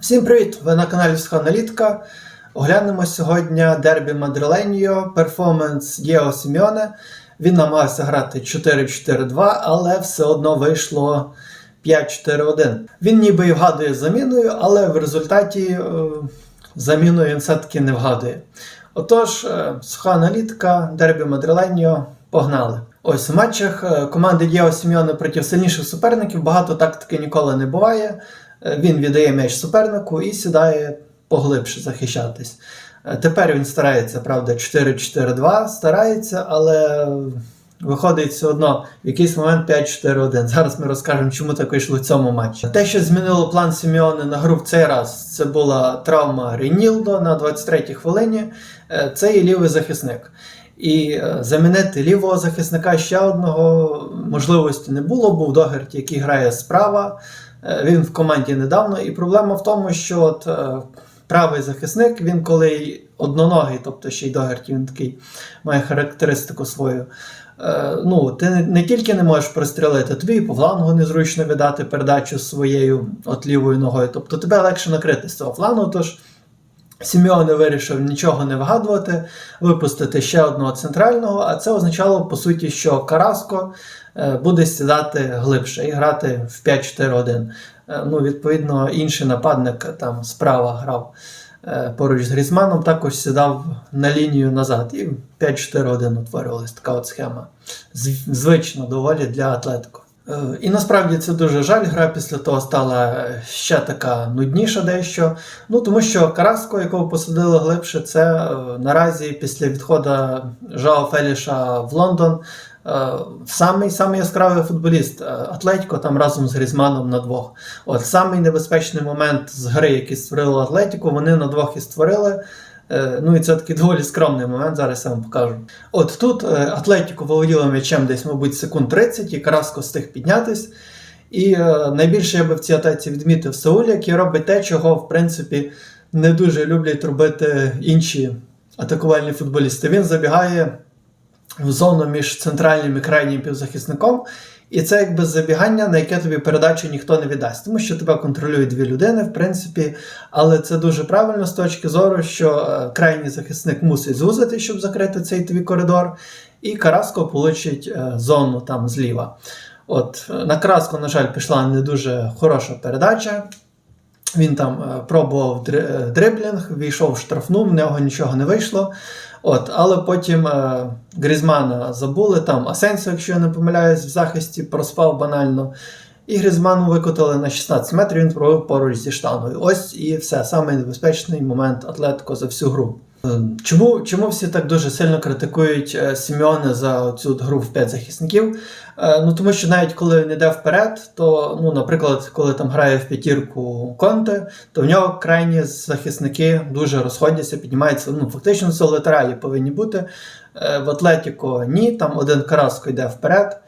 Всім привіт! Ви на каналі Психоаналітика. Оглянемо сьогодні дербі Мадриленьо, перформанс Діо Сіміоне. Він намагався грати 4-4-2, але все одно вийшло 5-4-1. Він ніби і вгадує заміною, але в результаті е, заміною він все-таки не вгадує. Отож, е, суха аналітика, дербі Мадриленьо, погнали. Ось у матчах е, команди Діо Сіміоне проти сильніших суперників багато тактики ніколи не буває. Е, Він віддає м'яч супернику і сідає поглибше захищатись. Е, Тепер він старається, правда, 4-4-2 старається, але виходить все одно в якийсь момент 5-4-1. Зараз ми розкажемо, чому так вийшло в цьому матчі. Те, що змінило план Сіміони на гру в цей раз, це була травма Ренілдо на 23-й хвилині. Е, Це і лівий захисник. І замінити лівого захисника ще одного можливості не було. Був Догерт, який грає справа. Е, Він в команді недавно. І проблема в тому, що от, е, правий захисник, він коли одноногий, тобто ще й Догерті, він такий має характеристику свою. Е, Ну, ти не, тільки не можеш пристрілити, тобі і по флангу незручно віддати передачу своєю от лівою ногою. Тобто тебе легше накрити з цього флангу. Тож Сімеоне вирішив нічого не вигадувати, випустити ще одного центрального, а це означало, по суті, що Караско е, буде сідати глибше і грати в 5-4-1. Е, Ну, відповідно, інший нападник там справа грав е, поруч з Грізманом, також сідав на лінію назад. І 5-4-1 утворювалась така от схема. Звично доволі для Атлетико. Е, І насправді це дуже жаль. Гра після того стала ще така нудніша дещо. Ну тому що Караско, якого посадили глибше, це е, наразі після відходу Жао Феліша в Лондон. е, Самий самий яскравий футболіст Атлетіко там разом з Грізманом на двох. От самий небезпечний момент з гри, який створило Атлетіко, вони на двох і створили. Е, Ну і це такий доволі скромний момент, зараз я вам покажу. От тут е, Атлетіко володіло м'ячем десь, мабуть, секунд 30, і Караско встиг піднятись. І е, найбільше я би в цій атаці відмітив Сауль, який робить те, чого, в принципі, не дуже люблять робити інші атакувальні футболісти. Він забігає в зону між центральним і крайнім півзахисником. І це якби забігання, на яке тобі передачу ніхто не віддасть, тому що тебе контролюють дві людини, в принципі, але це дуже правильно з точки зору, що е, крайній захисник мусить зузити, щоб закрити цей твій коридор, і Караско получить е, зону там зліва. От е, на краску, на жаль, пішла не дуже хороша передача. Він там е, пробував е, дриблінг, війшов в штрафну, в нього нічого не вийшло. От, але потім е, Грізмана забули, там Асенсо, якщо я не помиляюсь, в захисті проспав банально. І Грізману викотили на 16 метрів, він пробив поруч зі штангою. Ось і все, самий небезпечний момент Атлетико за всю гру. Е, Чому, чому всі так дуже сильно критикують е, Сімеоне за цю гру в 5 захисників? Е, Ну тому що навіть коли він йде вперед, то, ну, наприклад, коли там грає в п'ятірку Конте, то в нього крайні захисники дуже розходяться, піднімаються. Ну, фактично це латералі повинні бути. В Атлетіко ні, там один Караско йде вперед.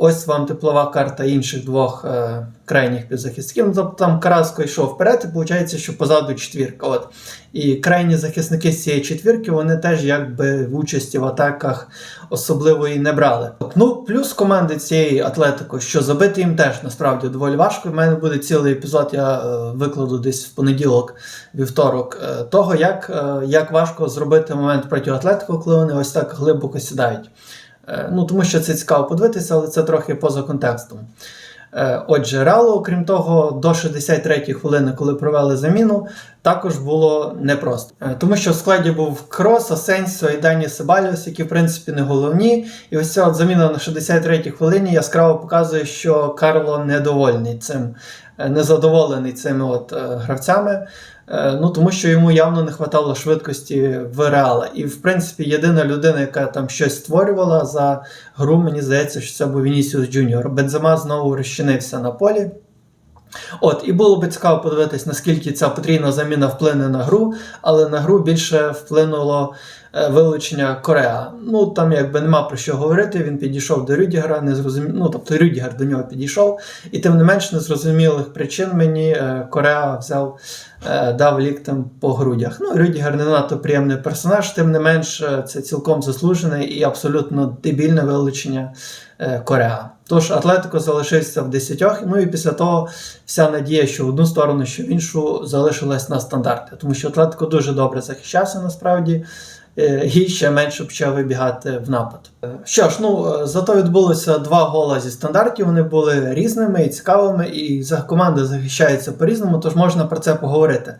Ось вам теплова карта інших двох е, крайніх півзахисників. Ну, тобто там Караско йшов вперед, і виходить, що позаду четвірка. От. І крайні захисники з цієї четвірки вони теж якби в участі в атаках особливої не брали. Ну, плюс команди цієї Атлетико, що забити їм теж насправді доволі важко. У мене буде цілий епізод, я е, викладу десь в понеділок, вівторок, е, того, як, е, як важко зробити момент проти Атлетико, коли вони ось так глибоко сідають. Е, Ну, тому що це цікаво подивитися, але це трохи поза контекстом. Е, Отже, Реалу, окрім того, до 63-ї хвилини, коли провели заміну, також було непросто. Е, Тому що в складі був Крос, Асенсіо і Дані Себаліос, які в принципі не головні. І ось ця от заміна на 63-й хвилині яскраво показує, що Карло недовольний цим, незадоволений цими от е, гравцями. Е, Ну, тому що йому явно не вистачало швидкості в Реала. І, в принципі, єдина людина, яка там щось створювала за гру, мені здається, що це був Вінісіус Джуніор. Бензема знову розчинився на полі. От, і було би цікаво подивитись, наскільки ця потрійна заміна вплине на гру, але на гру більше вплинуло е, вилучення Кореа. Ну там якби нема про що говорити. Він підійшов до Рюдігера, не зрозумів. Ну тобто Рюдігер до нього підійшов, і тим не менш незрозумілих причин мені е, Кореа взяв, е, дав ліктем по грудях. Ну Рюдігер не надто приємний персонаж, тим не менш, е, це цілком заслужене і абсолютно дебільне вилучення е, Кореа. Тож Атлетико залишився в десятьох, ну і після того вся надія, що в одну сторону, що в іншу залишилась на стандарти. Тому що Атлетико дуже добре захищався насправді. Е, І ще менше почав вибігати в напад. Е, Що ж, ну е, зато відбулося два гола зі стандартів. Вони були різними і цікавими, і за команда захищається по-різному, тож можна про це поговорити.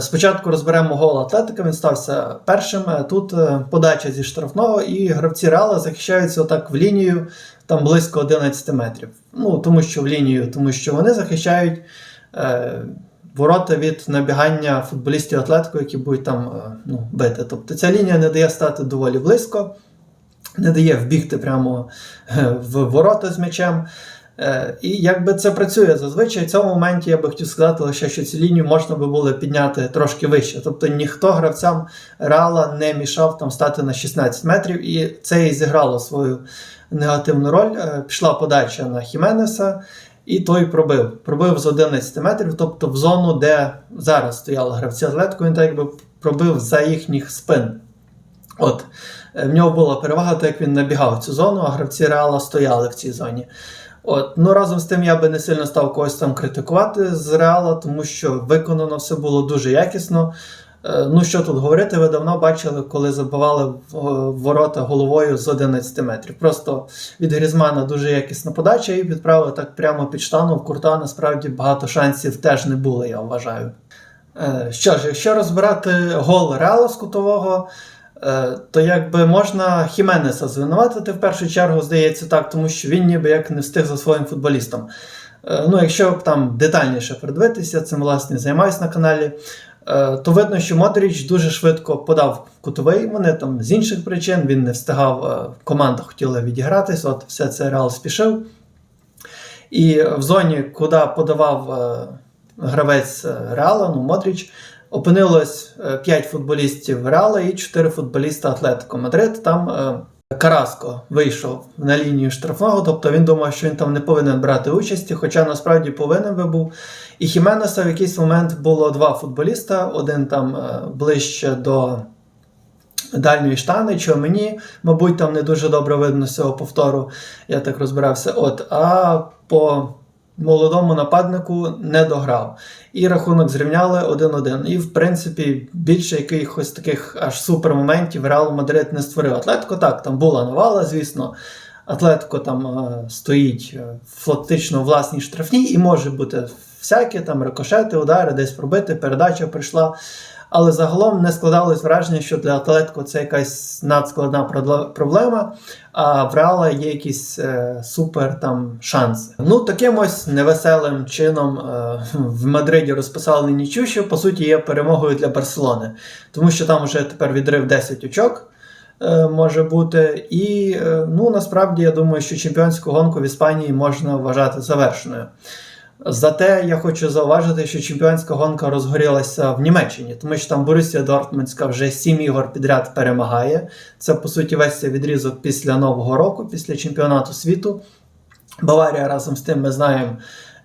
Спочатку розберемо гол Атлетика, він стався першим. Тут подача зі штрафного, і гравці Реала захищаються отак в лінію, там близько 11 метрів. Ну, тому що в лінію, тому що вони захищають ворота від набігання футболістів Атлетико, які будуть там е, ну, бити. Тобто ця лінія не дає стати доволі близько, не дає вбігти прямо е, в ворота з м'ячем. Е, І якби це працює зазвичай, в цьому моменті я би хотів сказати лише, що цю лінію можна би було підняти трошки вище. Тобто ніхто гравцям Реала не мішав там стати на 16 метрів, і це і зіграло свою негативну роль. Пішла подача на Хіменеса, і той пробив. Пробив з 11 метрів, тобто в зону, де зараз стояли гравці Атлетико, він так якби пробив за їхніх спин. От. Е, В нього була перевага, так як він набігав цю зону, а гравці Реала стояли в цій зоні. От, ну разом з тим я би не сильно став когось там критикувати з Реала, тому що виконано все було дуже якісно. Е, Ну що тут говорити, ви давно бачили, коли забивали в ворота головою з 11 метрів. Просто від Грізмана дуже якісна подача і відправили так прямо під штану. В курта насправді багато шансів теж не було, я вважаю. Е, Що ж, якщо розбирати гол Реала з кутового, е, то якби можна Хіменеса звинуватити в першу чергу, здається так, тому що він ніби як не встиг за своїм футболістом. Е, Ну, якщо там детальніше придивитися, цим власне займаюся на каналі, е, то видно, що Модріч дуже швидко подав кутовий. Вони там з інших причин він не встигав, е, команда хотіла відігратись, от все це Реал спішив. І в зоні, куди подавав е, гравець е, Реала, ну Модріч, опинилось 5 футболістів Реала і 4 футболіста Атлетико Мадрид. Там е, Караско вийшов на лінію штрафного, тобто він думав, що він там не повинен брати участі, хоча насправді повинен би був. І Хіменеса в якийсь момент було два футболіста: один там е, ближче до дальньої штани, чи мені, мабуть, там не дуже добре видно з цього повтору, я так розбирався. От, а по молодому нападнику не дограв. І рахунок зрівняли 1-1. І, в принципі, більше якихось таких аж супер моментів Реал Мадрид не створив. Атлетико так, там була навала, звісно. Атлетико там е, стоїть е, фактично у власній штрафній, і може бути всяке, там рикошети, удари, десь пробити, передача прийшла. Але загалом не складалось враження, що для Атлетико це якась надскладна проблема, а в Реала є якісь е, супер там шанси. Ну, таким ось невеселим чином е, в Мадриді розписали нічю, що по суті є перемогою для Барселони, тому що там вже тепер відрив 10 очок. е, Може бути, і е, ну насправді я думаю, що чемпіонську гонку в Іспанії можна вважати завершеною. Зате я хочу зауважити, що чемпіонська гонка розгорілася в Німеччині, тому що там Борусія Дортмундська вже сім ігор підряд перемагає. Це по суті весь цей відрізок після Нового року, після чемпіонату світу. Баварія разом з тим ми знаємо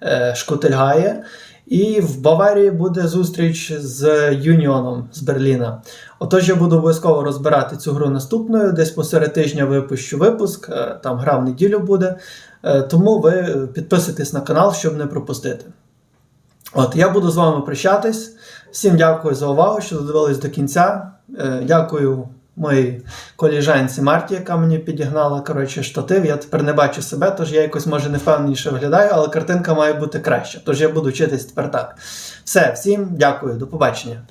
е, шкутильгає. І в Баварії буде зустріч з Юніоном з Берліна. Отож, я буду обов'язково розбирати цю гру наступною. Десь посеред тижня випущу випуск, е, там гра в неділю буде. Е, Тому ви підписуйтесь на канал, щоб не пропустити. От, я буду з вами прощатись. Всім дякую за увагу, що додивились до кінця. Е, Дякую моїй коліжанці Марті, яка мені підігнала коротше, штатив. Я тепер не бачу себе, тож я якось може невпевненіше виглядаю, але картинка має бути краща. Тож я буду вчитись тепер так. Все, всім дякую, до побачення.